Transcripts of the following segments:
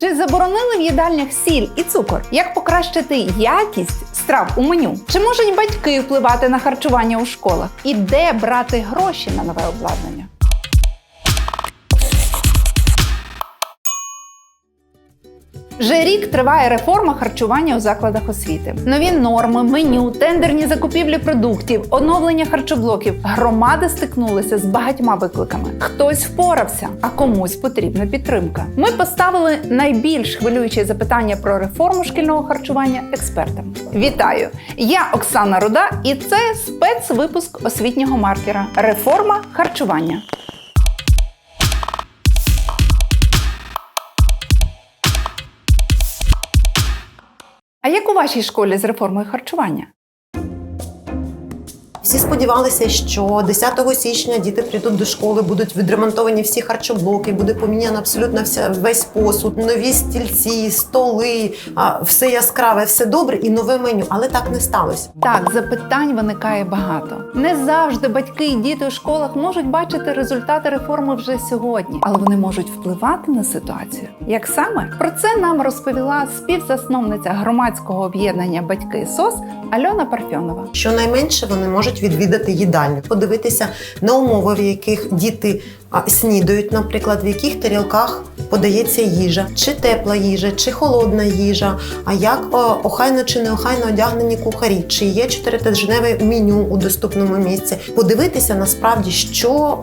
Чи заборонили в їдальнях сіль і цукор? Як покращити якість страв у меню? Чи можуть батьки впливати на харчування у школах? І де брати гроші на нове обладнання? Вже рік триває реформа харчування у закладах освіти. Нові норми, меню, тендерні закупівлі продуктів, оновлення харчоблоків. Громади стикнулися з багатьма викликами. Хтось впорався, а комусь потрібна підтримка. Ми поставили найбільш хвилюючі запитання про реформу шкільного харчування експертам. Вітаю! Я Оксана Руда, і це спецвипуск освітнього маркера Реформа харчування. А як у вашій школі з реформою харчування? Всі сподівалися, що 10 січня діти прийдуть до школи, будуть відремонтовані всі харчоблоки, буде поміняно абсолютно вся весь посуд, нові стільці, столи, все яскраве, все добре і нове меню. Але так не сталося. Так, запитань виникає багато. Не завжди батьки і діти у школах можуть бачити результати реформи вже сьогодні, але вони можуть впливати на ситуацію. Як саме про це нам розповіла співзасновниця громадського об'єднання Батьки СОС Альона Парфьонова. Щонайменше вони можуть відвідати їдальню, подивитися на умови, в яких діти а, снідають, наприклад, в яких тарілках подається їжа, чи тепла їжа, чи холодна їжа, а як охайно чи неохайно одягнені кухарі, чи є чотиритижневе меню у доступному місці. Подивитися насправді, що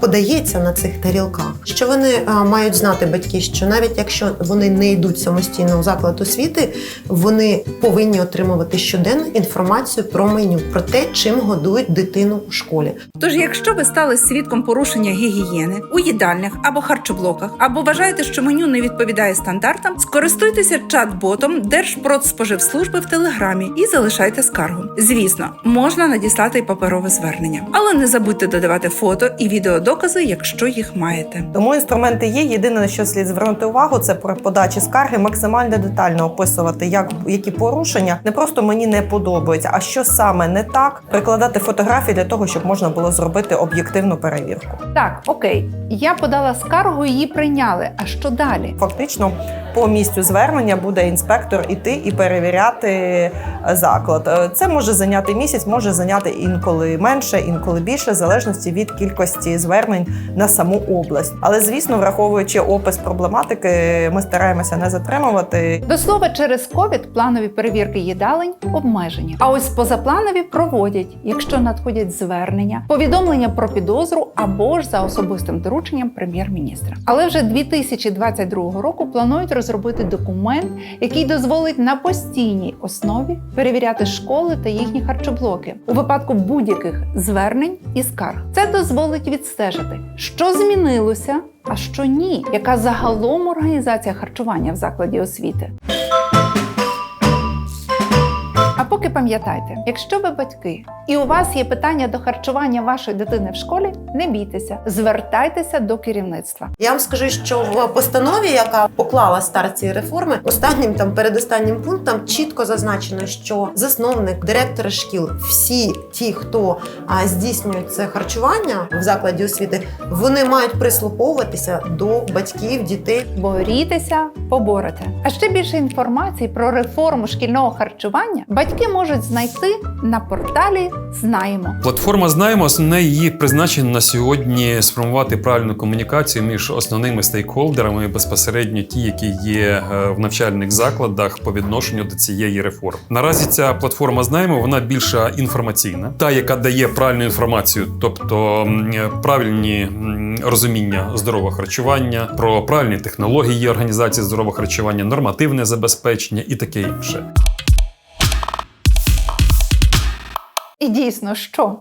подається на цих тарілках. Що вони мають знати батьки, що навіть якщо вони не йдуть самостійно у заклад освіти, вони повинні отримувати щоденну інформацію про меню, про те, чим годують дитину у школі. Тож, якщо ви стали свідком порушення гігієни у їдальнях або харчоблоках, або вважаєте, що меню не відповідає стандартам, скористуйтеся чат-ботом Держпродспоживслужби в Телеграмі і залишайте скаргу. Звісно, можна надіслати й паперове звернення, але не забудьте додавати фото і відеодокази, якщо їх маєте. Тому інструменти є. Єдине, на що слід звернути увагу, це при подачі скарги максимально детально описувати, як які порушення не просто мені не подобаються, а що саме не так, прикладати фотографії для того, щоб можна було зробити об'єктивну перевірку. Так, окей, я подала скаргу, її прийняли. А що далі? Фактично, по місцю звернення буде інспектор іти і перевіряти е, заклад. Е, Це може зайняти місяць, може зайняти інколи менше, інколи більше, в залежності від кількості звернень на саму область. Але звісно, враховуючи опис проблематики, ми стараємося не затримувати. До слова, через ковід планові перевірки їдалень обмежені. А ось позапланові проводять, якщо надходять звернення, повідомлення про підозру або ж за особистим дорученням прем'єр-міністра. Але вже 2022 року планують розробити документ, який дозволить на постійній основі перевіряти школи та їхні харчоблоки у випадку будь-яких звернень і скарг. Це дозволить відстежити, що змінилося, а що ні, яка загалом організація харчування в закладі освіти. Пам'ятайте, якщо ви батьки і у вас є питання до харчування вашої дитини в школі, не бійтеся, звертайтеся до керівництва. Я вам скажу, що в постанові, яка поклала старт цієї реформи, останнім там передостаннім пунктом чітко зазначено, що засновник, директори шкіл, всі ті, хто а, здійснюють це харчування в закладі освіти, вони мають прислуховуватися до батьків, дітей. Борітеся, поборете. А ще більше інформації про реформу шкільного харчування батьки можуть знайти на порталі Знаємо. Платформа знаємо, основне її призначення на сьогодні сформувати правильну комунікацію між основними стейкхолдерами, безпосередньо ті, які є е, в навчальних закладах по відношенню до цієї реформи. Наразі ця платформа знаємо, вона більша інформаційна, та яка дає правильну інформацію, тобто е, правильні розуміння здорового харчування, про правильні технології організації здорового харчування, нормативне забезпечення і таке інше. І дійсно, що?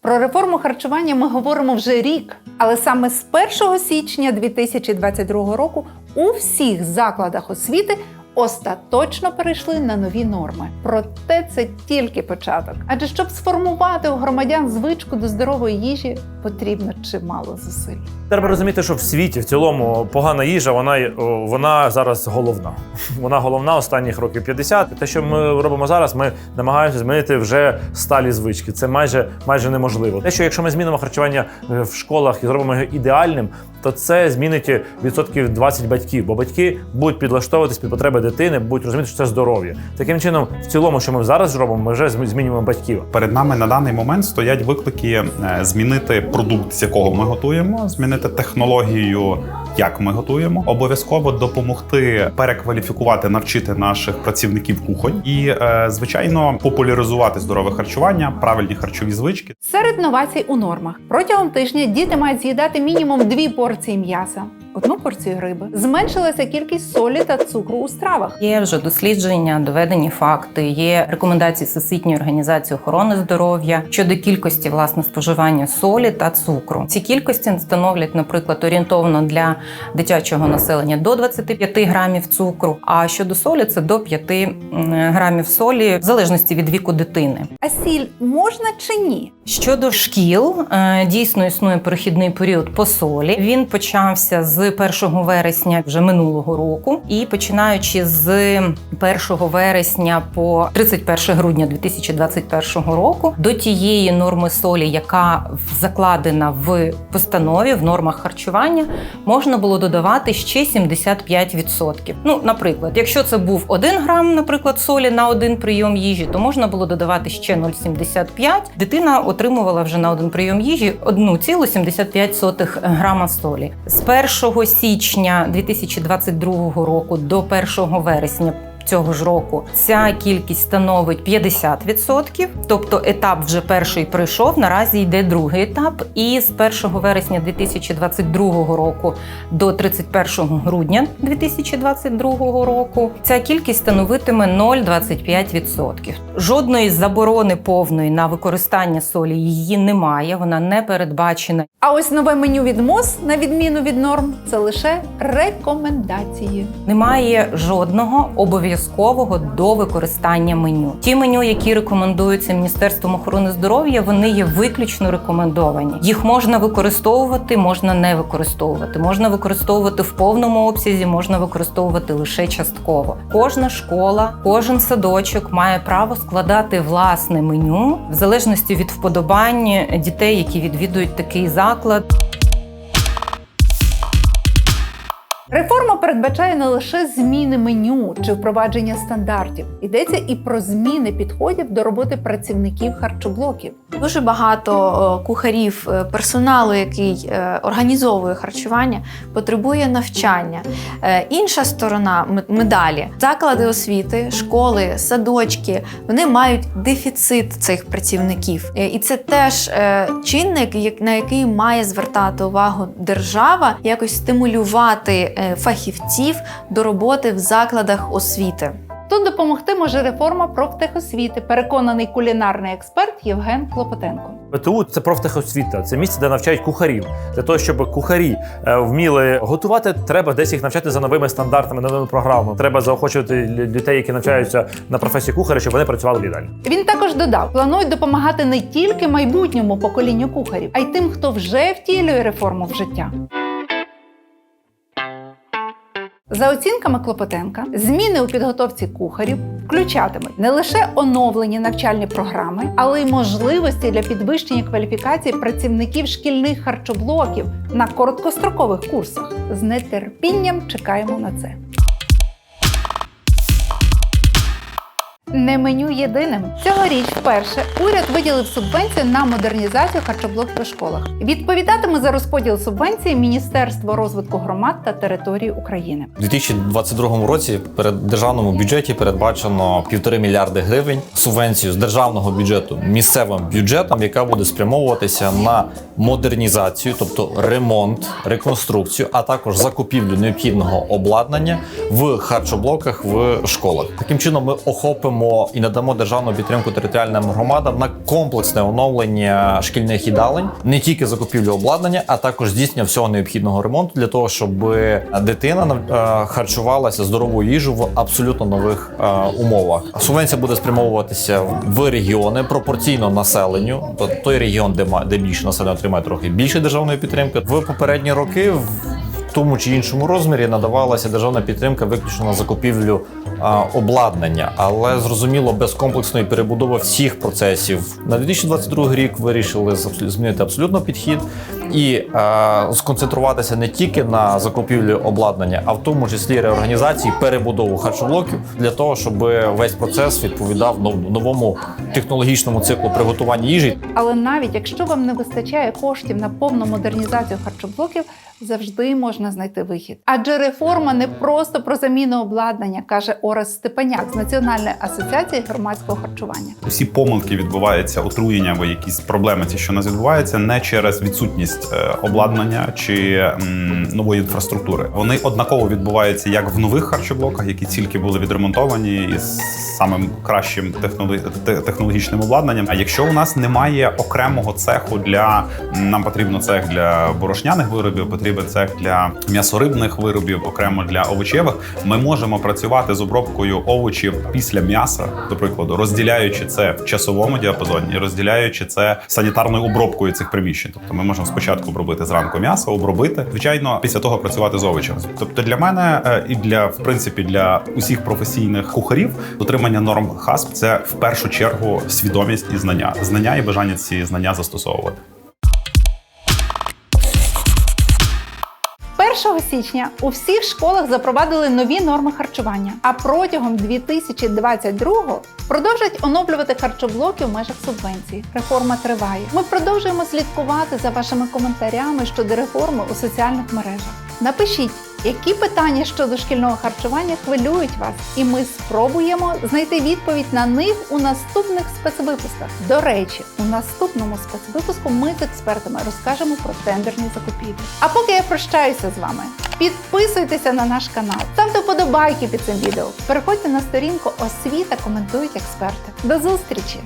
Про реформу харчування ми говоримо вже рік, але саме з 1 січня 2022 року у всіх закладах освіти остаточно перейшли на нові норми. Проте це тільки початок. Адже щоб сформувати у громадян звичку до здорової їжі, потрібно чимало зусиль. Треба розуміти, що в світі в цілому погана їжа, вона, вона зараз головна. Вона головна останніх років 50. Те, що ми робимо зараз, ми намагаємося змінити вже сталі звички. Це майже майже неможливо. Те, що якщо ми змінимо харчування е, в школах і зробимо його ідеальним, то це змінить відсотків 20 батьків, бо батьки будуть підлаштовуватись під потреби дитини, будуть розуміти, що це здоров'я. Таким чином, в цілому, що ми зараз робимо, ми вже змінюємо батьків. Перед нами на даний момент стоять виклики е, змінити продукт, з якого ми готуємо, змінити технологію, як ми готуємо, обов'язково допомогти перекваліфікувати, навчити наших працівників кухонь і, е, звичайно, популяризувати здорове харчування, правильні харчові звички. Серед новацій у нормах протягом тижня діти мають з'їдати мінімум дві порції м'яса, одну порцію риби. Зменшилася кількість солі та цукру у стравах. Є вже дослідження, доведені факти, є рекомендації Всесвітньої організації охорони здоров'я щодо кількості власне споживання солі та цукру. Ці кількості становлять, наприклад, орієнтовно для дитячого населення до 25 грамів цукру. А щодо солі, це до 5 грамів солі, в залежності від віку дитини. А сіль можна чи ні? Щодо шкіл, е, дійсно існує перехідний період по солі. Він почався з 1 вересня вже минулого року, і починаючи з 1 вересня по 31 грудня 2021 року до тієї норми солі, яка закладена в постанові в нормах харчування, можна було додавати ще 75%. Ну, наприклад, якщо це був 1 грам, наприклад, солі на один прийом їжі, то можна було додавати ще 0,75. Дитина отримувала вже на один прийом їжі 1,75 грама солі. З 1 січня 2022 року до 1 вересня. Цього ж року ця кількість становить 50%, тобто етап вже перший пройшов. Наразі йде другий етап. І з 1 вересня 2022 року до 31 грудня 2022 року ця кількість становитиме 0,25%. Жодної заборони повної на використання солі її немає. Вона не передбачена А ось нове меню від МОЗ, на відміну від норм, це лише рекомендації. Немає жодного обов'язкового до використання меню. Ті меню, які рекомендуються Міністерством охорони здоров'я, вони є виключно рекомендовані. Їх можна використовувати, можна не використовувати. Можна використовувати в повному обсязі, можна використовувати лише частково. Кожна школа, кожен садочок має право складати власне меню в залежності від вподобань дітей, які відвідують такий заклад. Реформа передбачає не лише зміни меню чи впровадження стандартів, йдеться і про зміни підходів до роботи працівників харчоблоків. Дуже багато кухарів, е, персоналу, який е, організовує харчування, потребує навчання. Е, Інша сторона медалі заклади освіти, школи, садочки вони мають дефіцит цих працівників, і це теж чинник, на який має звертати увагу держава, якось стимулювати фахівців до роботи в закладах освіти. Тут допомогти може реформа профтехосвіти, переконаний кулінарний експерт Євген Клопотенко. ПТУ це профтехосвіта, це місце, де навчають кухарів. Для того, щоб кухарі е, вміли готувати, треба десь їх навчати за новими стандартами, новими програмами. Треба заохочувати дітей, які навчаються на професії кухаря, щоб вони працювали в їдальні. Він також додав, планують допомагати не тільки майбутньому поколінню кухарів, а й тим, хто вже втілює реформу в життя. За оцінками Клопотенка, зміни у підготовці кухарів включатимуть не лише оновлені навчальні програми, але й можливості для підвищення кваліфікації працівників шкільних харчоблоків на короткострокових курсах. З нетерпінням чекаємо на це. Не меню єдиним. Цьогоріч вперше уряд виділив субвенцію на модернізацію харчоблоків у школах. Відповідатиме за розподіл субвенції Міністерство розвитку громад та територій України. У 2022 році перед державному бюджеті передбачено півтори мільярди гривень субвенцію з державного бюджету місцевим бюджетам, яка буде спрямовуватися на модернізацію, тобто ремонт, реконструкцію, а також закупівлю необхідного обладнання в харчоблоках в школах. Таким чином, ми охопимо і надамо державну підтримку територіальним громадам на комплексне оновлення шкільних їдалень, не тільки закупівлю обладнання, а також здійснення всього необхідного ремонту для того, щоб дитина е, харчувалася здоровою їжею в абсолютно нових е, умовах. Субвенція буде спрямовуватися в регіони пропорційно населенню. Тобто той регіон, де де більше населення отримає трохи більше державної підтримки. В попередні роки в тому чи іншому розмірі надавалася державна підтримка виключно на закупівлю обладнання, але зрозуміло, без комплексної перебудови всіх процесів на 2022 рік вирішили змінити абсолютно підхід і сконцентруватися не тільки на закупівлі обладнання, а в тому числі реорганізації, перебудову харчоблоків для того, щоб весь процес відповідав нов- новому технологічному циклу приготування їжі. Але навіть якщо вам не вистачає коштів на повну модернізацію харчоблоків, завжди можна знайти вихід. Адже реформа не просто про заміну обладнання, каже Орес Степаняк з Національної асоціації громадського харчування. Усі помилки відбуваються, отруєння або якісь проблеми, ті, що нас відбуваються, не через відсутність е, обладнання чи м, нової інфраструктури. Вони однаково відбуваються як в нових харчоблоках, які тільки були відремонтовані із самим кращим технолог- технологічним обладнанням. А якщо у нас немає окремого цеху для нам потрібно цех для борошняних виробів, потрібен цех для м'ясорибних виробів, окремо для овочевих. Ми можемо працювати з обробкою овочів після м'яса, до прикладу, розділяючи це в часовому діапазоні, розділяючи це санітарною обробкою цих приміщень. Тобто ми можемо спочатку обробити зранку м'ясо, обробити, звичайно, після того працювати з овочами. Тобто для мене е, і для в принципі для усіх професійних кухарів дотримання норм ХАСП це в першу чергу свідомість і знання, знання і бажання ці знання застосовувати. 1 січня у всіх школах запровадили нові норми харчування, а протягом 2022-го продовжать оновлювати харчоблоки в межах субвенції. Реформа триває. Ми продовжуємо слідкувати за вашими коментарями щодо реформи у соціальних мережах. Напишіть, які питання щодо шкільного харчування хвилюють вас, і ми спробуємо знайти відповідь на них у наступних спецвипусках. До речі, у наступному спецвипуску ми з експертами розкажемо про тендерні закупівлі. А поки я прощаюся з вами, підписуйтеся на наш канал, ставте вподобайки під цим відео, переходьте на сторінку освіта, коментують експерти. До зустрічі!